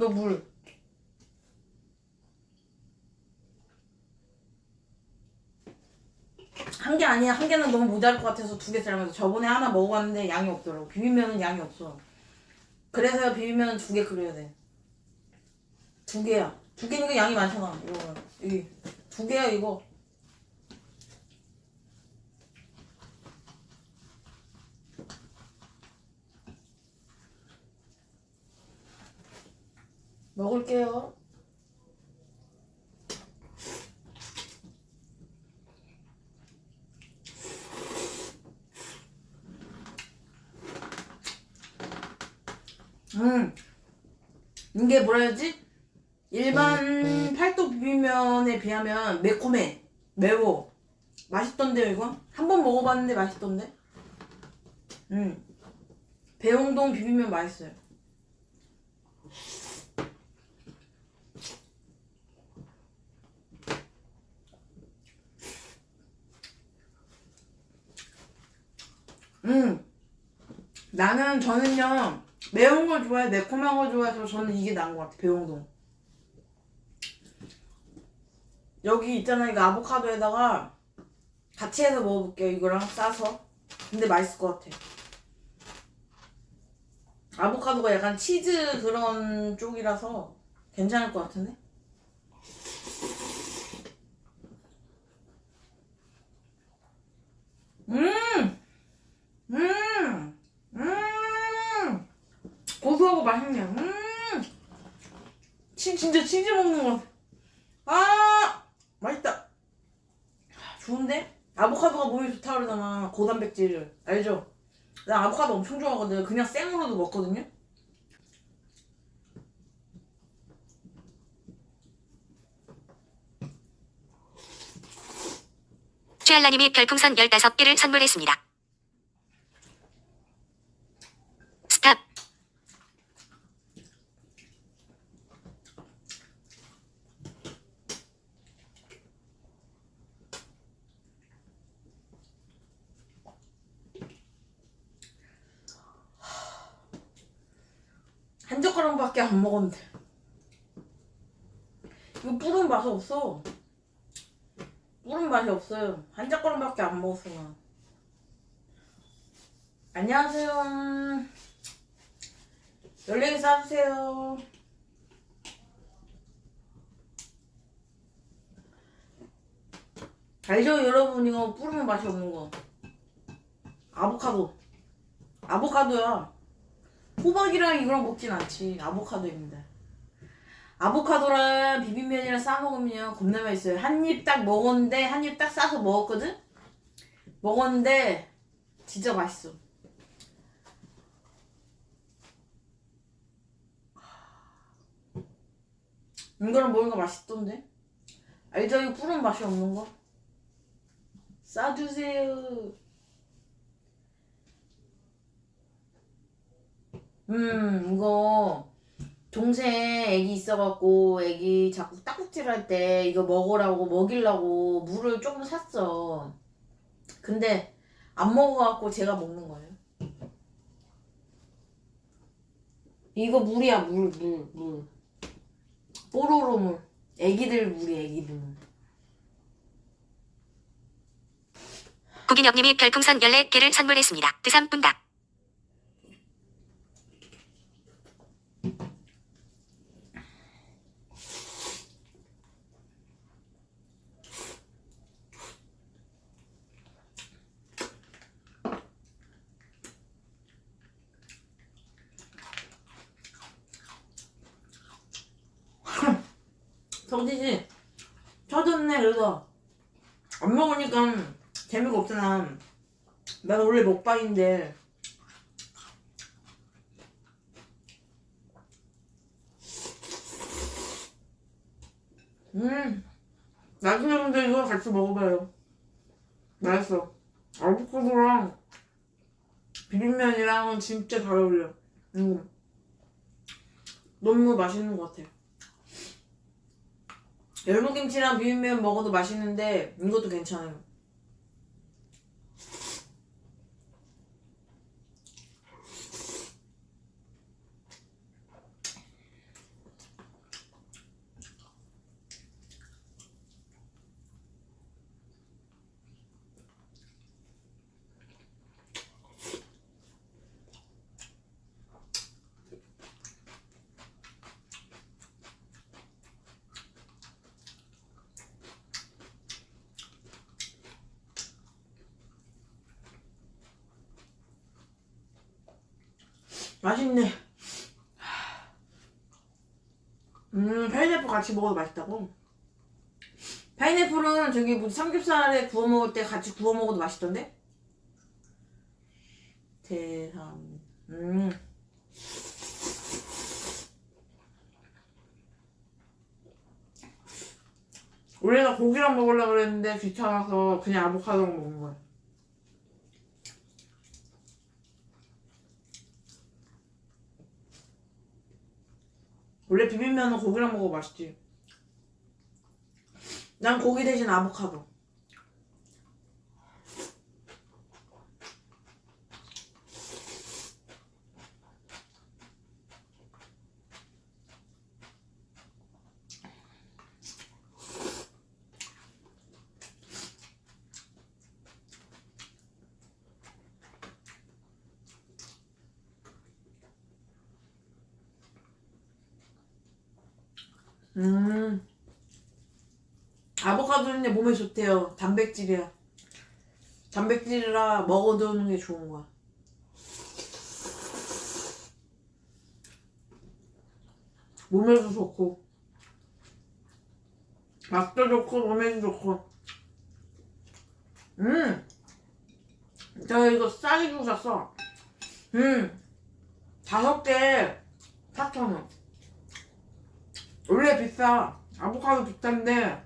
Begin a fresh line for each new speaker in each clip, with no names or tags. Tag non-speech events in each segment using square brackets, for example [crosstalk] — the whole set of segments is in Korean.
이거 물. 한 개 아니야. 한 개는 너무 모자랄 것 같아서 두개 삶아서 저번에 하나 먹어봤는데 양이 없더라고. 비빔면은 양이 없어. 그래서 비빔면은 두개 끓여야 돼. 두 개야. 두 개니까 양이 많잖아. 이거 이두 개야 이거. 먹을게요. 음, 이게 뭐라 해야지? 일반 팔도 비빔면에 비하면 매콤해. 매워. 맛있던데요, 이거? 한 번 먹어봤는데 맛있던데? 음. 배용동 비빔면 맛있어요. 음. 나는 저는요 매운 걸 좋아해 매콤한 걸 좋아해서 저는 이게 나은 것 같아 배용동. 여기 있잖아 이거 아보카도에다가 같이 해서 먹어볼게요. 이거랑 싸서. 근데 맛있을 것 같아. 아보카도가 약간 치즈 그런 쪽이라서 괜찮을 것 같은데 음! 음! 음! 고소하고 맛있네. 음! 치, 진짜 치즈 먹는 거. 아! 맛있다. 아, 좋은데? 아보카도가 몸에 좋다 그러잖아. 고단백질. 알죠? 나 아보카도 엄청 좋아하거든. 그냥 생으로도 먹거든요.
최알라님이 별풍선 15개를 선물했습니다. 스탑.
한 젓가락밖에 안 먹었는데. 이거 뿌른 맛이 없어. 뿌른 맛이 없어요. 한 젓가락밖에 안 먹었어, 나. 안녕하세요. 연락이 싸주세요. 알죠, 여러분? 이거 뿌르면 맛이 없는 거. 아보카도. 아보카도야. 호박이랑 이거랑 먹진 않지. 아보카도입니다. 아보카도랑 비빔면이랑 싸 먹으면 겁나 맛있어요. 한 입 딱 먹었는데 한 입 딱 싸서 먹었거든. 먹었는데 진짜 맛있어. 이거랑 먹으니까 맛있던데. 알죠? 이거 뿌른 맛이 없는 거. 싸주세요. 음, 이거 동생 애기 있어갖고 애기 자꾸 딱국질 할 때 이거 먹으라고 먹이려고 물을 조금 샀어. 근데 안 먹어갖고 제가 먹는 거예요. 이거 물이야 물, 물, 물. 뽀로로 물. 애기들 물이 애기들 물.
구기념님이 별풍선 14개를 선물했습니다. 드삼 분다.
정지지 쳐졌네. 그래서 안 먹으니까 재미가 없잖아. 난 원래 먹방인데. 음 나중에 근데 이거 같이 먹어봐요. 맛있어. 아보카도랑 비빔면이랑은 진짜 잘 어울려. 음. 너무 맛있는 것 같아 열무김치랑 비빔면 먹어도 맛있는데 이것도 괜찮아요. 맛있네. 음, 파인애플 같이 먹어도 맛있다고? 파인애플은 저기 뭐 삼겹살에 구워 먹을 때 같이 구워 먹어도 맛있던데? 대삼. 음. 원래 나 고기랑 먹으려고 그랬는데 귀찮아서 그냥 아보카도랑 먹는 거야. 원래 비빔면은 고기랑 먹어 맛있지. 난 고기 대신 아보카도. 음. 아보카도는 몸에 좋대요. 단백질이야. 단백질이라 먹어두는 게 좋은 거야. 몸에도 좋고 맛도 좋고 몸에도 좋고 음! 저 이거 싸게 주고 샀어 음! 다섯 개 4,000원 원래 비싸. 아보카도 비싼데.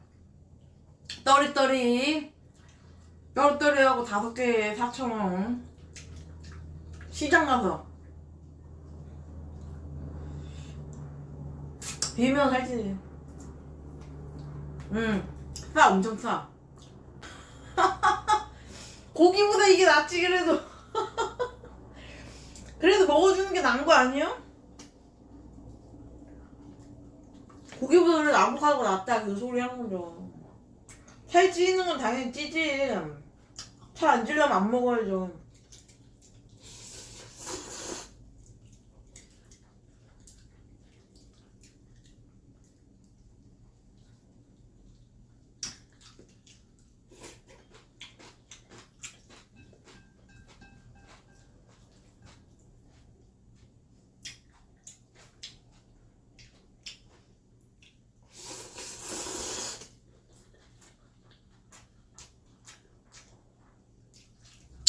떠리떠리 떠리떠리하고 다섯 개에 4,000원. 시장 가서. 비면 살지. 응 싸 엄청 싸. [laughs] 고기보다 이게 낫지 그래도. [laughs] 그래도 먹어주는 게 나은 거 아니야? 고기보다 그래도 아보카도가 낫다 그 소리 하는 거죠. 살 찌는 건 당연히 찌지. 살 안 찌려면 안 먹어야죠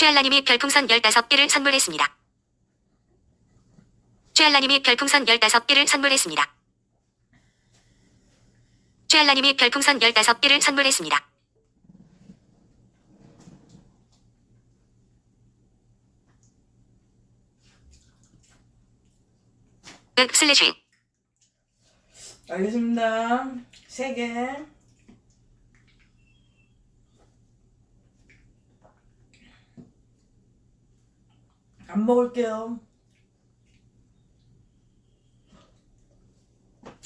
최알라님이 별풍선 15개를 선물했습니다. 최알라님이 별풍선 15개를 선물했습니다. 최알라님이 별풍선 15개를 선물했습니다. 윽 슬래시
알겠습니다 세 개 안 먹을게요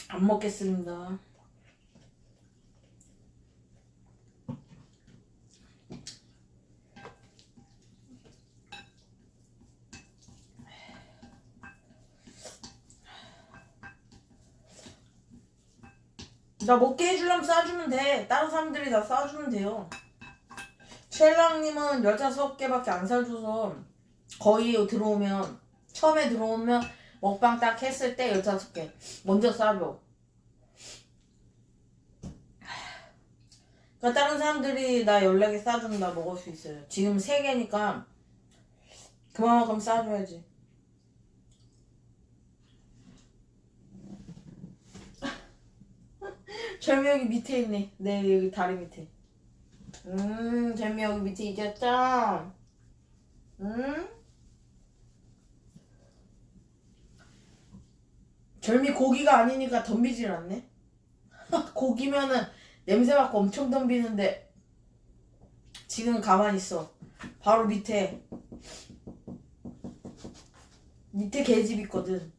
안 먹겠습니다 나 먹게 해주려면 싸주면 돼. 다른 사람들이 다 싸주면 돼요. 쉘랑님은 15개밖에 안 사줘서 거의 들어오면, 처음에 들어오면 먹방 딱 했을 때 15개. 먼저 싸줘. 그러니까 다른 사람들이 나 14개 싸주면 나 먹을 수 있어요. 지금 3개니까 그만큼 싸줘야지. [laughs] 절미 여기 밑에 있네. 네, 여기 다리 밑에. 음, 절미 여기 밑에 있겠죠? 음? 절미 고기가 아니니까 덤비질 않네. [laughs] 고기면은 냄새 맡고 엄청 덤비는데 지금 가만히 있어. 바로 밑에 밑에 개집 있거든.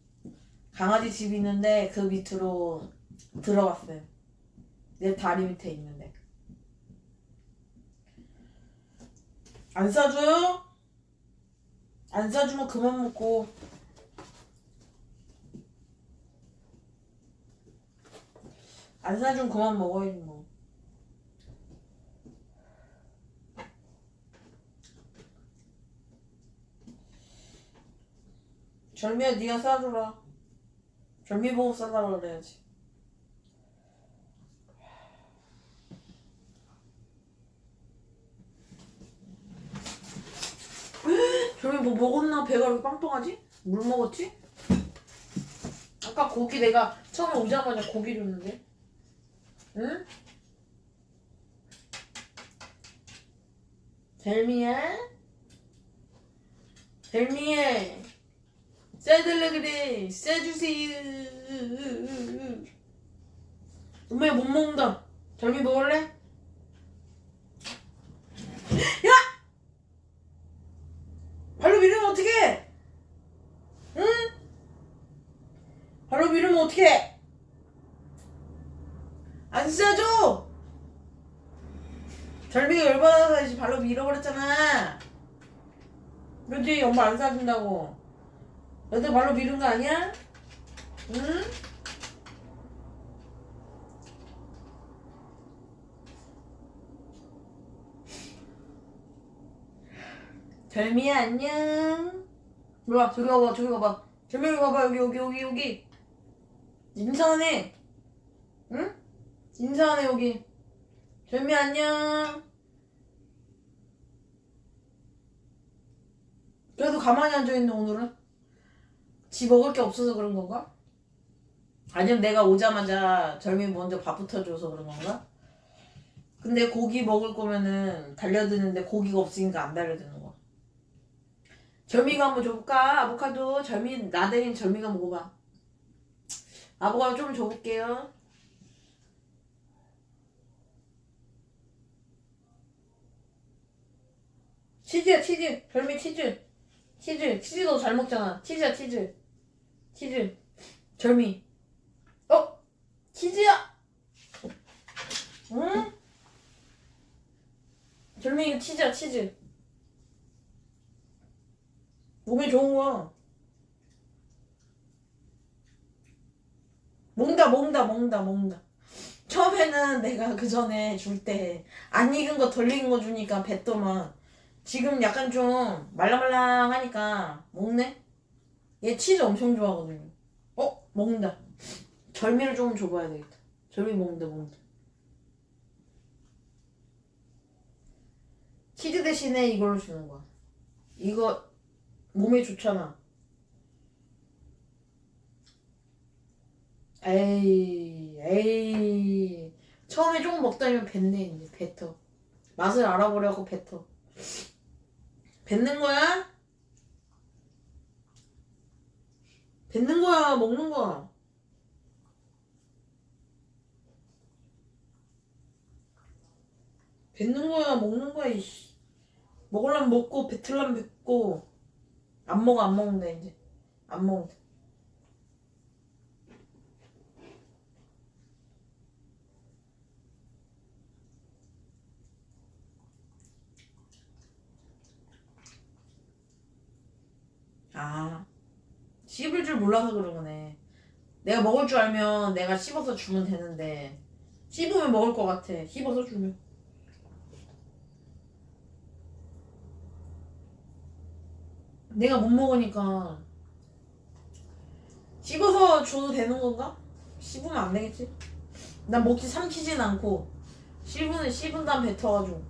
강아지 집 있는데 그 밑으로 들어갔어요. 내 다리 밑에 있는데. 안 싸줘요? 안 싸주면 그만 먹고. 안 싸주면 그만 먹어야지 뭐. 절미야 네가 싸줘라. 절미 보고 싸달라 그래야지. [gasps] 절미 뭐 먹었나? 배가 이렇게 빵빵하지? 물 먹었지? 아까 고기 내가 처음에 오자마자 고기 줬는데. 응? 델미야? 델미야? 싸달라 그래. 싸주세요. 엄마 못 먹는다. 델미 먹을래? 야! 발로 밀으면 어떡해? 응? 발로 밀으면 어떡해? 안 싸줘! 절미가 열받아서 다시 발로 밀어버렸잖아. 그지 엄마 안 싸준다고. 너들 발로 밀은 거 아니야? 응? 절미야 안녕. 와 저기 와봐 저기 와봐. 절미 와봐 여기 여기 여기 여기. 인사하네. 응? 인사하네 여기. 절미 안녕. 그래도 가만히 앉아있네 오늘은. 지 먹을 게 없어서 그런 건가? 아니면 내가 오자마자 절미 먼저 밥부터 줘서 그런 건가? 근데 고기 먹을 거면은 달려드는데 고기가 없으니까 안 달려드는 거야. 절미가 한번 줘볼까? 아보카도 절미 나대린 절미가 먹어봐. 아보카도 좀 줘볼게요. 치즈야 치즈 별미 치즈 치즈 치즈도 잘 먹잖아. 치즈야 치즈. 치즈. 절미. 어? 치즈야? 응? 절미 이거 치즈야 치즈. 몸에 좋은 거야. 먹는다 먹는다 먹는다 먹는다. 처음에는 내가 그 전에 줄 때 안 익은 거 덜 익은 거 주니까 뱉더만 지금 약간 좀 말랑말랑하니까 먹네? 얘 치즈 엄청 좋아하거든요. 어? 먹는다. 절미를 조금 줘봐야 되겠다. 절미 먹는다, 먹는다. 치즈 대신에 이걸로 주는 거야. 이거 몸에 좋잖아. 에이, 에이. 처음에 조금 먹다니면 뱉네, 이제. 뱉어. 맛을 알아보려고 뱉어. 뱉는 거야? 뱉는 거야, 먹는 거야. 뱉는 거야, 먹는 거야, 이씨. 먹으려면 먹고, 뱉으려면 뱉고. 안 먹어, 안 먹는다, 이제. 안 먹는다. 아, 씹을 줄 몰라서 그런 거네. 내가 먹을 줄 알면 내가 씹어서 주면 되는데, 씹으면 먹을 것 같아. 씹어서 주면. 내가 못 먹으니까, 씹어서 줘도 되는 건가? 씹으면 안 되겠지? 난 먹지 삼키진 않고, 씹은, 씹은 다음 뱉어가지고.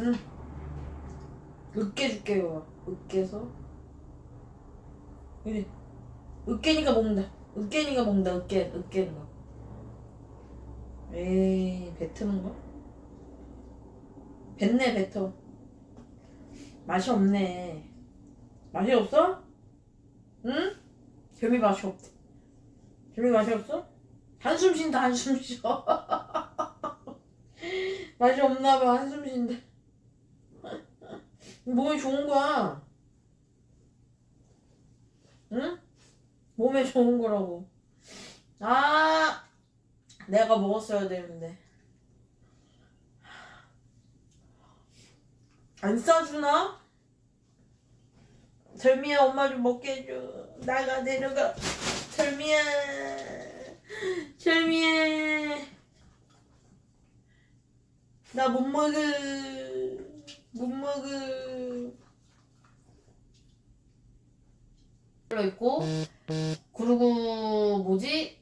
응. 으깨 줄게요. 으깨서. 그래. 으깨니까 먹는다. 으깨니까 먹는다. 으깨, 으깨는 거. 에이, 뱉는 거? 뱉네, 뱉어. 맛이 없네. 맛이 없어? 응? 별미 맛이 없대. 별미 맛이 없어? 한숨 쉰다, 한숨 쉬어. [laughs] 맛이 없나 봐, 한숨 쉰다. [laughs] 몸에 좋은 거야. 응? 몸에 좋은 거라고. 아, 내가 먹었어야 되는데. 안 싸주나? 절미야, 엄마 좀 먹게 해줘. 나가, 내려가. 절미야. 절미야. 나 못 먹어. 못 먹어. 있고 그리고 뭐지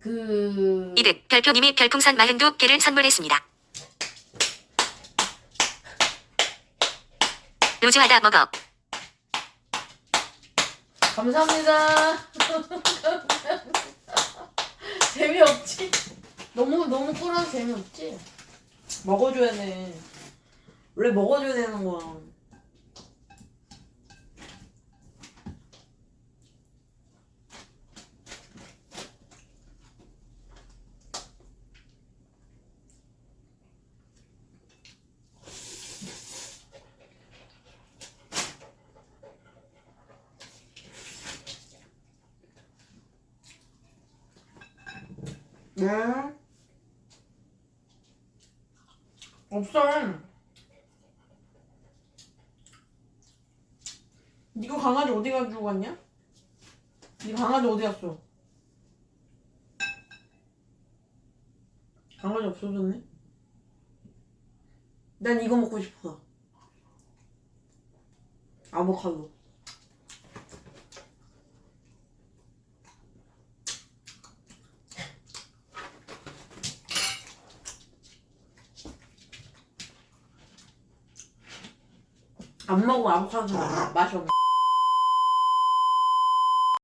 그
이득 별표님이 별풍선 42개를 선물했습니다. 루즈하다 먹어.
감사합니다. [laughs] 재미없지? 너무 너무 꿀어서 재미없지? 먹어줘야 돼. 원래 먹어줘야 되는 거야. 네. 없어. 니가 강아지 어디 가지고 갔냐? 니 강아지 어디 갔어? 강아지 없어졌네? 난 이거 먹고 싶어. 아보카도. 안 먹으면 아보카도 맛이 없네.